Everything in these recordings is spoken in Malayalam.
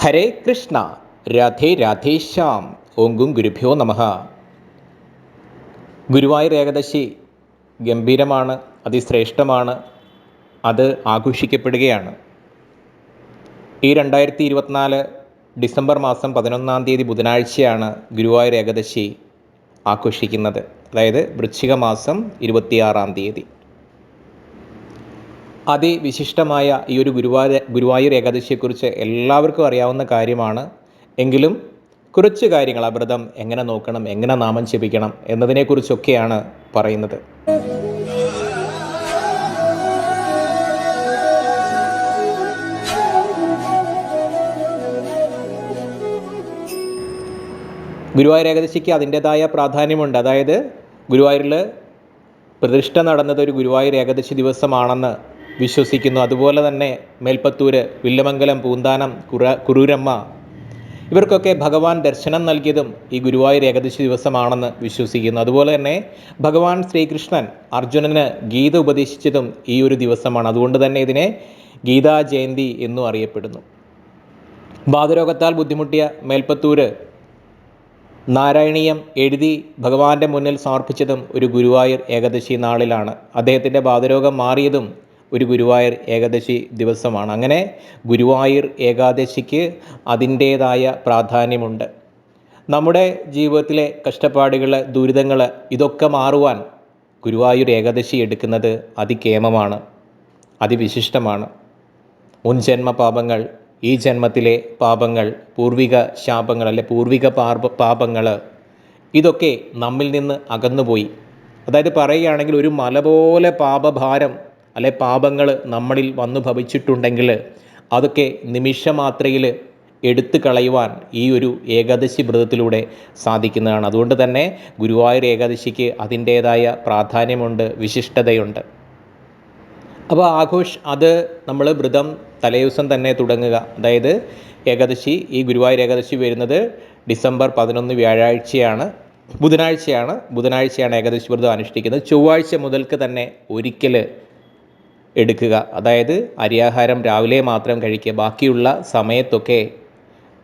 ഹരേ കൃഷ്ണ രാധേ രാധേശ്യാം ഓങ്കും ഗുരുഭ്യോ നമ. ഗുരുവായൂർ ഏകദശി ഗംഭീരമാണ് അതിശ്രേഷ്ഠമാണ് അത് ആഘോഷിക്കപ്പെടുകയാണ്. ഈ രണ്ടായിരത്തി ഇരുപത്തിനാല് ഡിസംബർ മാസം പതിനൊന്നാം തീയതി ബുധനാഴ്ചയാണ് ഗുരുവായൂർ ഏകദശി ആഘോഷിക്കുന്നത്. അതായത് വൃശ്ചിക മാസം ഇരുപത്തിയാറാം തീയതി. അതിവിശിഷ്ടമായ ഈ ഒരു ഗുരുവായൂർ ഗുരുവായൂർ ഏകാദശിയെക്കുറിച്ച് എല്ലാവർക്കും അറിയാവുന്ന കാര്യമാണ്. എങ്കിലും കുറച്ച് കാര്യങ്ങൾ ആ വ്രതം എങ്ങനെ നോക്കണം എങ്ങനെ നാമം ജപിക്കണം എന്നതിനെക്കുറിച്ചൊക്കെയാണ് പറയുന്നത്. ഗുരുവായൂർ ഏകാദശിക്ക് അതിന്റെതായ പ്രാധാന്യമുണ്ട്. അതായത് ഗുരുവായൂരിൽ പ്രതിഷ്ഠ നടന്നത് ഒരു ഗുരുവായൂർ ഏകാദശി ദിവസമാണെന്ന് വിശ്വസിക്കുന്നു. അതുപോലെ തന്നെ മേൽപ്പത്തൂര് വില്ലമംഗലം പൂന്താനം കുറ ഇവർക്കൊക്കെ ഭഗവാൻ ദർശനം നൽകിയതും ഈ ഗുരുവായൂർ ഏകദേശ ദിവസമാണെന്ന് വിശ്വസിക്കുന്നു. അതുപോലെ തന്നെ ഭഗവാൻ ശ്രീകൃഷ്ണൻ അർജുനന് ഗീത ഉപദേശിച്ചതും ഈ ഒരു ദിവസമാണ്. അതുകൊണ്ട് തന്നെ ഇതിനെ ഗീതാ ജയന്തി എന്നും അറിയപ്പെടുന്നു. ബാധരോഗത്താൽ ബുദ്ധിമുട്ടിയ മേൽപ്പത്തൂര് നാരായണീയം എഴുതി ഭഗവാന്റെ മുന്നിൽ സമർപ്പിച്ചതും ഒരു ഗുരുവായൂർ ഏകദശി നാളിലാണ്. അദ്ദേഹത്തിന്റെ ബാധരോഗം മാറിയതും ഒരു ഗുരുവായൂർ ഏകാദശി ദിവസമാണ്. അങ്ങനെ ഗുരുവായൂർ ഏകാദശിക്ക് അതിന്റേതായ പ്രാധാന്യമുണ്ട്. നമ്മുടെ ജീവിതത്തിലെ കഷ്ടപ്പാടുകൾ ദുരിതങ്ങൾ ഇതൊക്കെ മാറുവാൻ ഗുരുവായൂർ ഏകാദശി എടുക്കുന്നത് അതികേമമാണ് അതിവിശിഷ്ടമാണ്. മുൻജന്മ പാപങ്ങൾ ഈ ജന്മത്തിലെ പാപങ്ങൾ പൂർവിക ശാപങ്ങൾ അല്ലെ പൂർവിക പാപ പാപങ്ങൾ ഇതൊക്കെ നമ്മിൽ നിന്ന് അകന്നുപോയി. അതായത് പറയുകയാണെങ്കിൽ ഒരു മല പോലെ പാപഭാരം അല്ലെ പാപങ്ങൾ നമ്മളിൽ വന്നു ഭവിച്ചിട്ടുണ്ടെങ്കിൽ അതൊക്കെ നിമിഷമാത്രയിൽ എടുത്തു കളയുവാൻ ഈ ഒരു ഏകാദശി വ്രതത്തിലൂടെ സാധിക്കുന്നതാണ്. അതുകൊണ്ട് തന്നെ ഗുരുവായൂർ ഏകാദശിക്ക് അതിന്റേതായ പ്രാധാന്യമുണ്ട് വിശിഷ്ടതയുണ്ട്. അപ്പോൾ ആഘോഷ് അത് നമ്മൾ വ്രതം തലേദിവസം തന്നെ തുടങ്ങുക. അതായത് ഏകാദശി ഈ ഗുരുവായൂർ ഏകാദശി വരുന്നത് ഡിസംബർ പതിനൊന്ന് വ്യാഴാഴ്ചയാണ് ബുധനാഴ്ചയാണ്. ബുധനാഴ്ചയാണ് ഏകാദശി വ്രതം അനുഷ്ഠിക്കുന്നത്. ചൊവ്വാഴ്ച മുതൽക്ക് തന്നെ ഒരിക്കൽ എടുക്കുക. അതായത് അരിയാഹാരം രാവിലെ മാത്രം കഴിക്കുക. ബാക്കിയുള്ള സമയത്തൊക്കെ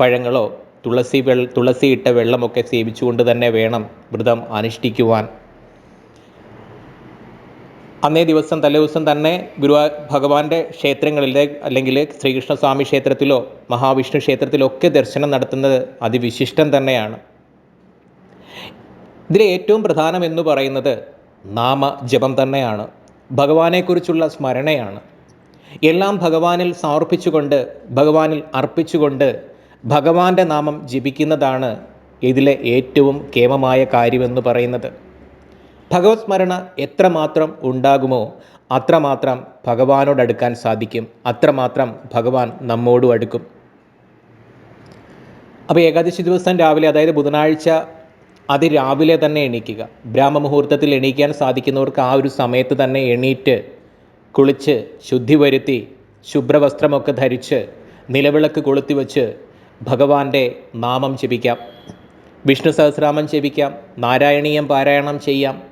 പഴങ്ങളോ തുളസി തുളസി ഇട്ട വെള്ളമൊക്കെ സേവിച്ചുകൊണ്ട് തന്നെ വേണം വ്രതം അനുഷ്ഠിക്കുവാൻ. അന്നേ ദിവസം തലേദിവസം തന്നെ ഗുരുവാ ഭഗവാന്റെ ക്ഷേത്രങ്ങളിലെ അല്ലെങ്കിൽ ശ്രീകൃഷ്ണസ്വാമി ക്ഷേത്രത്തിലോ മഹാവിഷ്ണു ക്ഷേത്രത്തിലോ ഒക്കെ ദർശനം നടത്തുന്നത് അതിവിശിഷ്ടം തന്നെയാണ്. ഇതിലെ ഏറ്റവും പ്രധാനം എന്ന് പറയുന്നത് നാമജപം തന്നെയാണ്. ഭഗവാനെക്കുറിച്ചുള്ള സ്മരണയാണ്. എല്ലാം ഭഗവാനിൽ സമർപ്പിച്ചുകൊണ്ട് ഭഗവാനിൽ അർപ്പിച്ചുകൊണ്ട് ഭഗവാന്റെ നാമം ജപിക്കുന്നതാണ് ഇതിലെ ഏറ്റവും കേമമായ കാര്യമെന്ന് പറയുന്നത്. ഭഗവത് സ്മരണ എത്രമാത്രം ഉണ്ടാകുമോ അത്രമാത്രം ഭഗവാനോട് അടുക്കാൻ സാധിക്കും. അത്രമാത്രം ഭഗവാൻ നമ്മോടും അടുക്കും. അപ്പോൾ ഏകാദശി ദിവസം രാവിലെ അതായത് ബുധനാഴ്ച അതിരാവിലെ തന്നെ എണീക്കുക. ബ്രാഹ്മമുഹൂർത്തത്തിൽ എണീക്കാൻ സാധിക്കുന്നവർക്ക് ആ ഒരു സമയത്ത് തന്നെ എണീറ്റ് കുളിച്ച് ശുദ്ധി വരുത്തി ശുഭ്രവസ്ത്രമൊക്കെ ധരിച്ച് നിലവിളക്ക് കൊളുത്തി വച്ച് ഭഗവാന്റെ നാമം ജപിക്കാം. വിഷ്ണു സഹസ്രാമം ജപിക്കാം. നാരായണീയം പാരായണം ചെയ്യാം.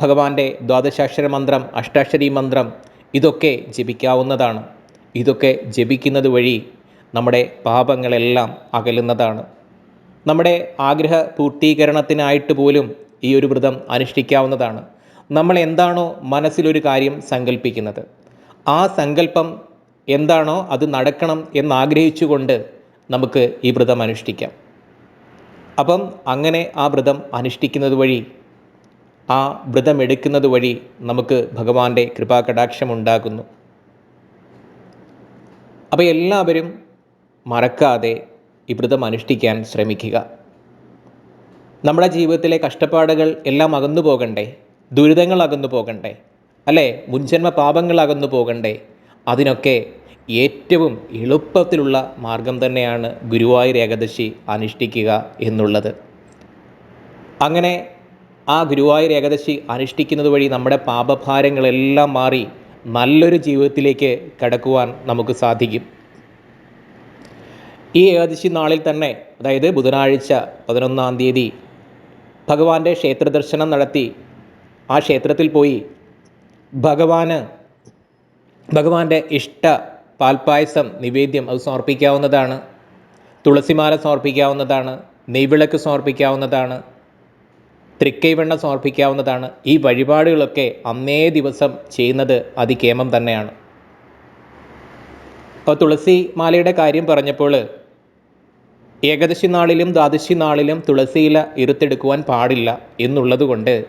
ഭഗവാന്റെ ദ്വാദശാക്ഷര മന്ത്രം അഷ്ടാക്ഷരി മന്ത്രം ഇതൊക്കെ ജപിക്കാവുന്നതാണ്. ഇതൊക്കെ ജപിക്കുന്നത് വഴി നമ്മുടെ പാപങ്ങളെല്ലാം അകലുന്നതാണ്. നമ്മുടെ ആഗ്രഹ പൂർത്തീകരണത്തിനായിട്ട് പോലും ഈ ഒരു വ്രതം അനുഷ്ഠിക്കാവുന്നതാണ്. നമ്മൾ എന്താണോ മനസ്സിലൊരു കാര്യം സങ്കല്പിക്കുന്നത് ആ സങ്കല്പം എന്താണോ അത് നടക്കണം എന്നാഗ്രഹിച്ചുകൊണ്ട് നമുക്ക് ഈ വ്രതം അനുഷ്ഠിക്കാം. അപ്പം അങ്ങനെ ആ വ്രതം അനുഷ്ഠിക്കുന്നത് വഴി ആ വ്രതമെടുക്കുന്നത് വഴി നമുക്ക് ഭഗവാന്റെ കൃപാകടാക്ഷം ഉണ്ടാകുന്നു. അപ്പോൾ എല്ലാവരും മറക്കാതെ ഈ വ്രതം അനുഷ്ഠിക്കാൻ ശ്രമിക്കുക. നമ്മുടെ ജീവിതത്തിലെ കഷ്ടപ്പാടുകൾ എല്ലാം അകന്നു പോകണ്ടേ? ദുരിതങ്ങൾ അകന്നു പോകണ്ടേ? അല്ലേ? മുൻജന്മ പാപങ്ങൾ അകന്നു പോകണ്ടേ? അതിനൊക്കെ ഏറ്റവും എളുപ്പത്തിലുള്ള മാർഗം തന്നെയാണ് ഗുരുവായൂർ ഏകാദശി അനുഷ്ഠിക്കുക എന്നുള്ളത്. അങ്ങനെ ആ ഗുരുവായൂർ ഏകാദശി അനുഷ്ഠിക്കുന്നത് വഴി നമ്മുടെ പാപഭാരങ്ങളെല്ലാം മാറി നല്ലൊരു ജീവിതത്തിലേക്ക് കടക്കുവാൻ നമുക്ക് സാധിക്കും. ഈ ഏകാദശി നാളിൽ തന്നെ അതായത് ബുധനാഴ്ച പതിനൊന്നാം തീയതി ഭഗവാന്റെ ക്ഷേത്ര ദർശനം നടത്തി. ആ ക്ഷേത്രത്തിൽ പോയി ഭഗവാന് ഭഗവാന്റെ ഇഷ്ട പാൽപ്പായസം നിവേദ്യം അത് സമർപ്പിക്കാവുന്നതാണ്. തുളസിമാല സമർപ്പിക്കാവുന്നതാണ്. നെയ്വിളക്ക് സമർപ്പിക്കാവുന്നതാണ്. തൃക്കൈവെണ്ണ സമർപ്പിക്കാവുന്നതാണ്. ഈ വഴിപാടുകളൊക്കെ അന്നേ ദിവസം ചെയ്യുന്നത് അതികേമം തന്നെയാണ്. അപ്പോൾ തുളസി മാലയുടെ കാര്യം പറഞ്ഞപ്പോൾ ഏകദശി നാളിലും ദ്വാദശി നാളിലും തുളസിയില ഇരുത്തെടുക്കുവാൻ പാടില്ല എന്നുള്ളതുകൊണ്ട്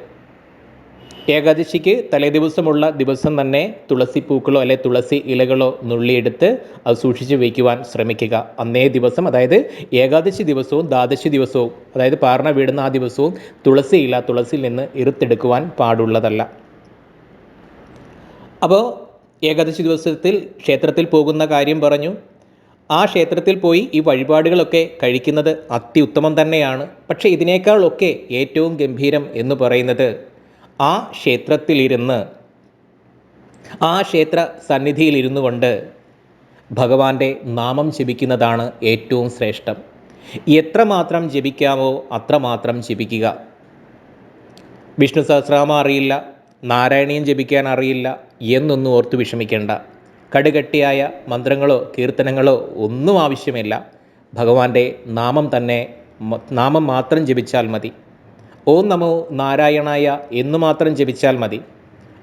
ഏകാദശിക്ക് തലേദിവസമുള്ള ദിവസം തന്നെ തുളസി പൂക്കളോ അല്ലെ തുളസി ഇലകളോ നുള്ളിയെടുത്ത് അത് സൂക്ഷിച്ച് വയ്ക്കുവാൻ ശ്രമിക്കുക. അന്നേ ദിവസം അതായത് ഏകാദശി ദിവസവും ദ്വാദശി ദിവസവും അതായത് പാർണ വീടുന്ന ആ ദിവസവും തുളസി ഇല തുളസിയിൽ നിന്ന് ഇറുത്തെടുക്കുവാൻ പാടുള്ളതല്ല. അപ്പോൾ ഏകാദശി ദിവസത്തിൽ ക്ഷേത്രത്തിൽ പോകുന്ന കാര്യം പറഞ്ഞു. ആ ക്ഷേത്രത്തിൽ പോയി ഈ വഴിപാടുകളൊക്കെ കഴിക്കുന്നത് അത്യുത്തമം തന്നെയാണ്. പക്ഷേ ഇതിനേക്കാളൊക്കെ ഏറ്റവും ഗംഭീരം എന്ന് പറയുന്നത് ആ ക്ഷേത്രത്തിലിരുന്ന് ആ ക്ഷേത്ര സന്നിധിയിലിരുന്നു കൊണ്ട് ഭഗവാന്റെ നാമം ജപിക്കുന്നതാണ് ഏറ്റവും ശ്രേഷ്ഠം. എത്രമാത്രം ജപിക്കാമോ അത്രമാത്രം ജപിക്കുക. വിഷ്ണു സഹസ്രാമ അറിയില്ല നാരായണീയം ജപിക്കാൻ അറിയില്ല എന്നൊന്നും ഓർത്ത് വിഷമിക്കേണ്ട. കടുകട്ടിയായ മന്ത്രങ്ങളോ കീർത്തനങ്ങളോ ഒന്നും ആവശ്യമില്ല. ഭഗവാന്റെ നാമം തന്നെ നാമം മാത്രം ജപിച്ചാൽ മതി. ഓം നമോ നാരായണായ എന്ന് മാത്രം ജപിച്ചാൽ മതി.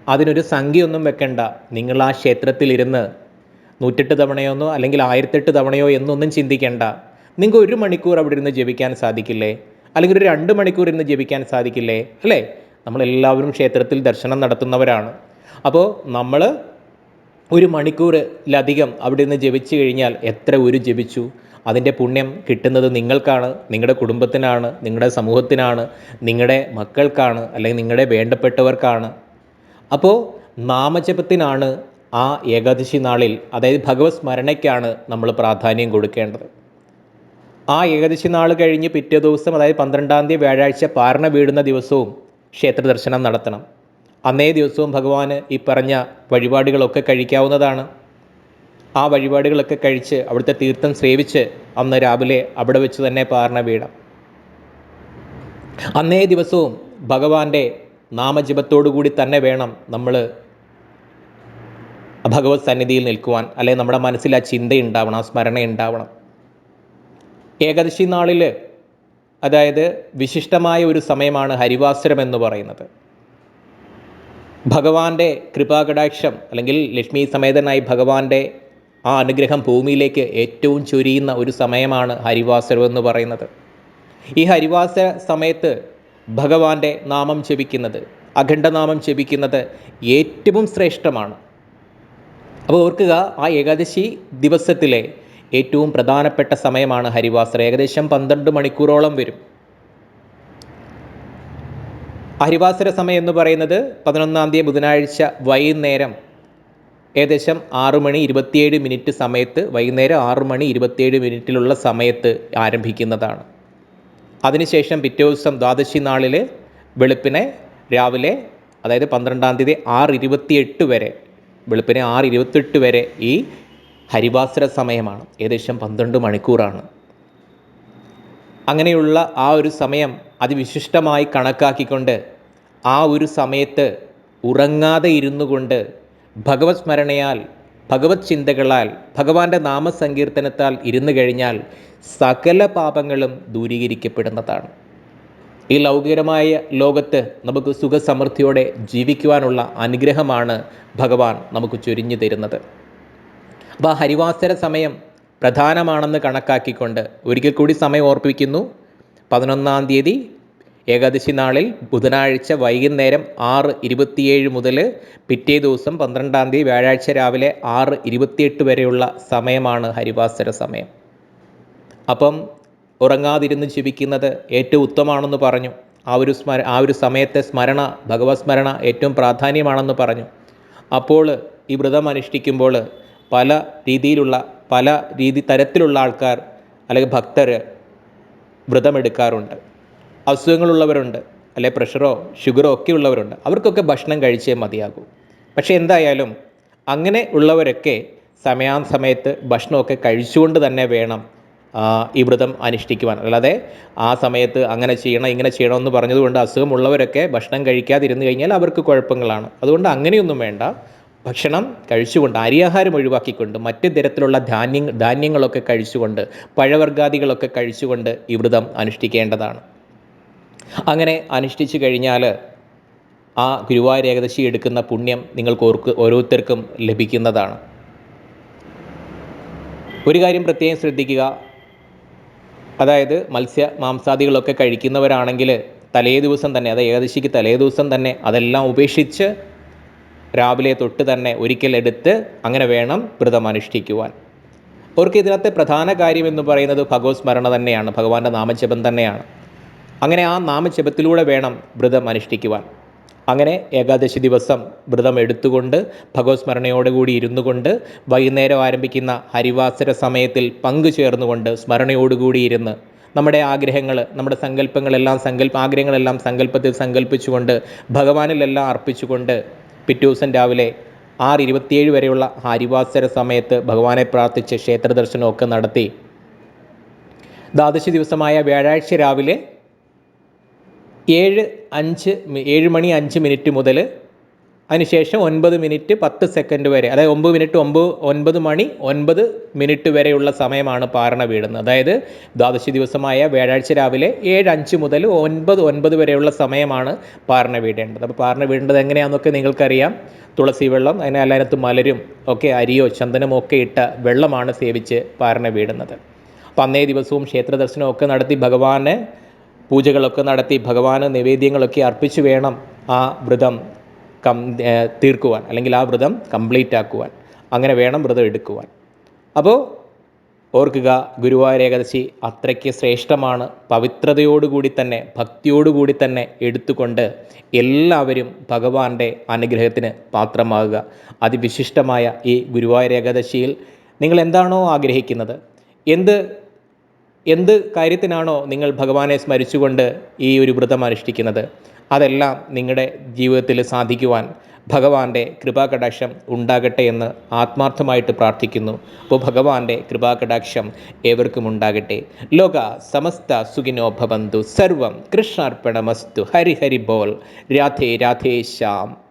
അതിനൊരു സംഖ്യയൊന്നും വെക്കണ്ട. നിങ്ങൾ ആ ക്ഷേത്രത്തിലിരുന്ന് നൂറ്റെട്ട് തവണയോന്നോ അല്ലെങ്കിൽ ആയിരത്തെട്ട് തവണയോ എന്നൊന്നും ചിന്തിക്കേണ്ട. നിങ്ങൾക്ക് ഒരു മണിക്കൂർ അവിടെ ഇരുന്ന് ജപിക്കാൻ സാധിക്കില്ലേ? അല്ലെങ്കിൽ ഒരു രണ്ട് മണിക്കൂർ ഇരുന്ന് ജപിക്കാൻ സാധിക്കില്ലേ? അല്ലേ? നമ്മളെല്ലാവരും ക്ഷേത്രത്തിൽ ദർശനം നടത്തുന്നവരാണ്. അപ്പോൾ നമ്മൾ ഒരു മണിക്കൂറിലധികം അവിടെ നിന്ന് ജപിച്ചു കഴിഞ്ഞാൽ എത്ര ഒരു ജപിച്ചു? അതിന്റെ പുണ്യം കിട്ടുന്നത് നിങ്ങൾക്കാണ് നിങ്ങളുടെ കുടുംബത്തിനാണ് നിങ്ങളുടെ സമൂഹത്തിനാണ് നിങ്ങളുടെ മക്കൾക്കാണ് അല്ലെങ്കിൽ നിങ്ങളുടെ വേണ്ടപ്പെട്ടവർക്കാണ്. അപ്പോൾ നാമജപത്തിനാണ് ആ ഏകാദശി നാളിൽ അതായത് ഭഗവത് സ്മരണയ്ക്കാണ് നമ്മൾ പ്രാധാന്യം കൊടുക്കേണ്ടത്. ആ ഏകദശി നാൾ കഴിഞ്ഞ് പിറ്റേ ദിവസം അതായത് പന്ത്രണ്ടാം തീയതി വ്യാഴാഴ്ച പാരണ വീടുന്ന ദിവസവും ക്ഷേത്ര ദർശനം നടത്തണം. അന്നേ ദിവസവും ഭഗവാന് ഈ പറഞ്ഞ വഴിപാടുകളൊക്കെ കഴിക്കാവുന്നതാണ്. ആ വഴിപാടുകളൊക്കെ കഴിച്ച് അവിടുത്തെ തീർത്ഥം സേവിച്ച് അന്ന് രാവിലെ അവിടെ വെച്ച് തന്നെ പാർണ വീടാം. അന്നേ ദിവസവും ഭഗവാന്റെ നാമജപത്തോടു കൂടി തന്നെ വേണം നമ്മൾ ഭഗവത് സന്നിധിയിൽ നിൽക്കുവാൻ. അല്ലെങ്കിൽ നമ്മുടെ മനസ്സിൽ ആ ചിന്തയുണ്ടാവണം ആ സ്മരണ ഉണ്ടാവണം ഏകാദശി നാളിൽ അതായത് വിശിഷ്ടമായ ഒരു സമയമാണ് ഹരിവാസരം എന്ന് പറയുന്നത്. ഭഗവാന്റെ കൃപാകടാക്ഷം അല്ലെങ്കിൽ ലക്ഷ്മി സമേതനായി ഭഗവാന്റെ ആ അനുഗ്രഹം ഭൂമിയിലേക്ക് ഏറ്റവും ചൊരിയുന്ന ഒരു സമയമാണ് ഹരിവാസരം എന്ന് പറയുന്നത്. ഈ ഹരിവാസ സമയത്ത് ഭഗവാന്റെ നാമം ജപിക്കുന്നത് അഖണ്ഡനാമം ജപിക്കുന്നത് ഏറ്റവും ശ്രേഷ്ഠമാണ്. അപ്പോൾ ഓർക്കുക ആ ഏകാദശി ദിവസത്തിലെ ഏറ്റവും പ്രധാനപ്പെട്ട സമയമാണ് ഹരിവാസർ ഏകദേശം പന്ത്രണ്ട് മണിക്കൂറോളം വരും. ഹരിവാസര സമയം എന്ന് പറയുന്നത് പതിനൊന്നാം തീയതി ബുധനാഴ്ച വൈകുന്നേരം ഏകദേശം ആറു മണി ഇരുപത്തിയേഴ് മിനിറ്റ് സമയത്ത് വൈകുന്നേരം ആറു മണി ഇരുപത്തിയേഴ് മിനിറ്റിലുള്ള സമയത്ത് ആരംഭിക്കുന്നതാണ്. അതിനുശേഷം പിറ്റേ ദിവസം ദ്വാദശി നാളിൽ വെളുപ്പിനെ രാവിലെ അതായത് പന്ത്രണ്ടാം തീയതി ആറ് ഇരുപത്തിയെട്ട് വരെ വെളുപ്പിനെ ആറ് ഇരുപത്തെട്ട് വരെ ഈ ഹരിവാസര സമയമാണ്. ഏകദേശം പന്ത്രണ്ട് മണിക്കൂറാണ്. അങ്ങനെയുള്ള ആ ഒരു സമയം അതിവിശിഷ്ടമായി കണക്കാക്കിക്കൊണ്ട് ആ ഒരു സമയത്ത് ഉറങ്ങാതെ ഇരുന്നു കൊണ്ട് ഭഗവത് സ്മരണയാൽ ഭഗവത് ചിന്തകളാൽ ഭഗവാന്റെ നാമസങ്കീർത്തനത്താൽ ഇരുന്നു കഴിഞ്ഞാൽ സകല പാപങ്ങളും ദൂരീകരിക്കപ്പെടുന്നതാണ്. ഈ ലൗകികമായ ലോകത്ത് നമുക്ക് സുഖസമൃദ്ധിയോടെ ജീവിക്കുവാനുള്ള അനുഗ്രഹമാണ് ഭഗവാൻ നമുക്ക് ചൊരിഞ്ഞു തരുന്നത്. അപ്പോൾ ആ ഹരിവാസര സമയം പ്രധാനമാണെന്ന് കണക്കാക്കിക്കൊണ്ട് ഒരിക്കൽ കൂടി സമയം ഓർപ്പിക്കുന്നു. പതിനൊന്നാം തീയതി ഏകാദശി നാളിൽ ബുധനാഴ്ച വൈകുന്നേരം ആറ് ഇരുപത്തിയേഴ് മുതൽ പിറ്റേ ദിവസം പന്ത്രണ്ടാം തീയതി വ്യാഴാഴ്ച രാവിലെ ആറ് ഇരുപത്തിയെട്ട് വരെയുള്ള സമയമാണ് ഹരിവാസര സമയം. അപ്പം ഉറങ്ങാതിരുന്ന് ജീവിക്കുന്നത് ഏറ്റവും ഉത്തമമാണെന്ന് പറഞ്ഞു. ആ ഒരു സ്മര ആ ഒരു സമയത്തെ സ്മരണ ഭഗവത് സ്മരണ ഏറ്റവും പ്രാധാന്യമാണെന്ന് പറഞ്ഞു. അപ്പോൾ ഈ വ്രതം അനുഷ്ഠിക്കുമ്പോൾ പല രീതിയിലുള്ള പല രീതി തരത്തിലുള്ള ആൾക്കാർ അല്ലെങ്കിൽ ഭക്തർ വ്രതമെടുക്കാറുണ്ട്. അസുഖങ്ങളുള്ളവരുണ്ട് അല്ലെ പ്രഷറോ ഷുഗറോ ഒക്കെ ഉള്ളവരുണ്ട്. അവർക്കൊക്കെ ഭക്ഷണം കഴിച്ചേ മതിയാകൂ. പക്ഷേ എന്തായാലും അങ്ങനെ ഉള്ളവരൊക്കെ സമയാസമയത്ത് ഭക്ഷണമൊക്കെ കഴിച്ചുകൊണ്ട് തന്നെ വേണം ഈ വ്രതം അനുഷ്ഠിക്കുവാൻ. അല്ലാതെ ആ സമയത്ത് അങ്ങനെ ചെയ്യണം ഇങ്ങനെ ചെയ്യണമെന്ന് പറഞ്ഞതുകൊണ്ട് അസുഖമുള്ളവരൊക്കെ ഭക്ഷണം കഴിക്കാതിരുന്നു കഴിഞ്ഞാൽ അവർക്ക് കുഴപ്പങ്ങളാണ്. അതുകൊണ്ട് അങ്ങനെയൊന്നും വേണ്ട. ഭക്ഷണം കഴിച്ചുകൊണ്ട് അരിയാഹാരം ഒഴിവാക്കിക്കൊണ്ട് മറ്റ് തരത്തിലുള്ള ധാന്യ ധാന്യങ്ങളൊക്കെ കഴിച്ചുകൊണ്ട് പഴവർഗാദികളൊക്കെ കഴിച്ചുകൊണ്ട് ഈ വ്രതം അനുഷ്ഠിക്കേണ്ടതാണ്. അങ്ങനെ അനുഷ്ഠിച്ചു കഴിഞ്ഞാൽ ആ ഗുരുവായൂർ ഏകദശി എടുക്കുന്ന പുണ്യം നിങ്ങൾക്ക് ഓർക്ക് ഓരോരുത്തർക്കും ലഭിക്കുന്നതാണ്. ഒരു കാര്യം പ്രത്യേകം ശ്രദ്ധിക്കുക. അതായത് മത്സ്യ മാംസാദികളൊക്കെ കഴിക്കുന്നവരാണെങ്കിൽ തലേ ദിവസം തന്നെ അത് ഏകദശിക്ക് തലേ ദിവസം തന്നെ അതെല്ലാം ഉപേക്ഷിച്ച് രാവിലെ തൊട്ട് തന്നെ ഒരിക്കലെടുത്ത് അങ്ങനെ വേണം വ്രതം അനുഷ്ഠിക്കുവാൻ. അവർക്ക് ഇതിനകത്തെ പ്രധാന കാര്യം എന്ന് പറയുന്നത് ഭഗവത് സ്മരണ തന്നെയാണ് ഭഗവാന്റെ നാമജപം തന്നെയാണ്. അങ്ങനെ ആ നാമജപത്തിലൂടെ വേണം വ്രതം അനുഷ്ഠിക്കുവാൻ. അങ്ങനെ ഏകാദശി ദിവസം വ്രതം എടുത്തുകൊണ്ട് ഭഗവത് സ്മരണയോടുകൂടി ഇരുന്നു കൊണ്ട് വൈകുന്നേരം ആരംഭിക്കുന്ന ഹരിവാസര സമയത്തിൽ പങ്കു ചേർന്നുകൊണ്ട് സ്മരണയോടുകൂടി ഇരുന്ന് നമ്മുടെ ആഗ്രഹങ്ങൾ നമ്മുടെ സങ്കല്പങ്ങളെല്ലാം സങ്കല്പ ആഗ്രഹങ്ങളെല്ലാം സങ്കല്പത്തിൽ സങ്കല്പിച്ചുകൊണ്ട് ഭഗവാനിലെല്ലാം അർപ്പിച്ചുകൊണ്ട് പിറ്റേ ദിവസം രാവിലെ ആറ് ഇരുപത്തിയേഴ് വരെയുള്ള ഹരിവാസര സമയത്ത് ഭഗവാനെ പ്രാർത്ഥിച്ച് ക്ഷേത്ര ദർശനമൊക്കെ നടത്തി. ദ്വാദശി ദിവസമായ വ്യാഴാഴ്ച രാവിലെ ഏഴ് അഞ്ച് ഏഴ് മണി അഞ്ച് മിനിറ്റ് മുതൽ അതിനുശേഷം ഒൻപത് മിനിറ്റ് പത്ത് സെക്കൻഡ് വരെ അതായത് ഒമ്പത് മിനിറ്റ് ഒമ്പത് ഒൻപത് മണി ഒൻപത് മിനിറ്റ് വരെയുള്ള സമയമാണ് പാരണ വീടുന്നത്. അതായത് ദ്വാദശി ദിവസമായ വ്യാഴാഴ്ച രാവിലെ ഏഴ് അഞ്ച് മുതൽ ഒൻപത് ഒൻപത് വരെയുള്ള സമയമാണ് പാരണ വീടേണ്ടത്. അപ്പോൾ പാരണ വീടേണ്ടത് എങ്ങനെയാണെന്നൊക്കെ നിങ്ങൾക്കറിയാം. തുളസി വെള്ളം അതിനെ അതിനകത്ത് മലരും ഒക്കെ അരിയോ ചന്ദനമോ ഒക്കെ ഇട്ട വെള്ളമാണ് സേവിച്ച് പാരണ വീടുന്നത്. അപ്പം അന്നേ ദിവസവും ക്ഷേത്ര ദർശനമൊക്കെ നടത്തി ഭഗവാനെ പൂജകളൊക്കെ നടത്തി ഭഗവാന് നിവേദ്യങ്ങളൊക്കെ അർപ്പിച്ച് വേണം ആ വ്രതം കം തീർക്കുവാൻ അല്ലെങ്കിൽ ആ വ്രതം കംപ്ലീറ്റ് ആക്കുവാൻ അങ്ങനെ വേണം വ്രതം എടുക്കുവാൻ. അപ്പോൾ ഓർക്കുക ഗുരുവായൂർ ഏകാദശി അത്രയ്ക്ക് ശ്രേഷ്ഠമാണ്. പവിത്രതയോടുകൂടി തന്നെ ഭക്തിയോടുകൂടി തന്നെ എടുത്തുകൊണ്ട് എല്ലാവരും ഭഗവാന്റെ അനുഗ്രഹത്തിന് പാത്രമാകുക. അതിവിശിഷ്ടമായ ഈ ഗുരുവായൂർ ഏകാദശിയിൽ നിങ്ങൾ എന്താണോ ആഗ്രഹിക്കുന്നത്? എന്ത് എന്ത് കാര്യത്തിനാണോ നിങ്ങൾ ഭഗവാനെ സ്മരിച്ചുകൊണ്ട് ഈ ഒരു വ്രതം അനുഷ്ഠിക്കുന്നത്? അതെല്ലാം നിങ്ങളുടെ ജീവിതത്തിൽ സാധിക്കുവാൻ ഭഗവാന്റെ കൃപാകടാക്ഷം ഉണ്ടാകട്ടെ എന്ന് ആത്മാർത്ഥമായിട്ട് പ്രാർത്ഥിക്കുന്നു. അപ്പോൾ ഭഗവാന്റെ കൃപാകടാക്ഷം ഏവർക്കും ഉണ്ടാകട്ടെ. ലോക സമസ്ത സുഖിനോ ഭവന്തു. സർവം കൃഷ്ണാർപ്പണമസ്തു. ഹരി ഹരി ബോൾ. രാധേ രാധേ ശ്യാം.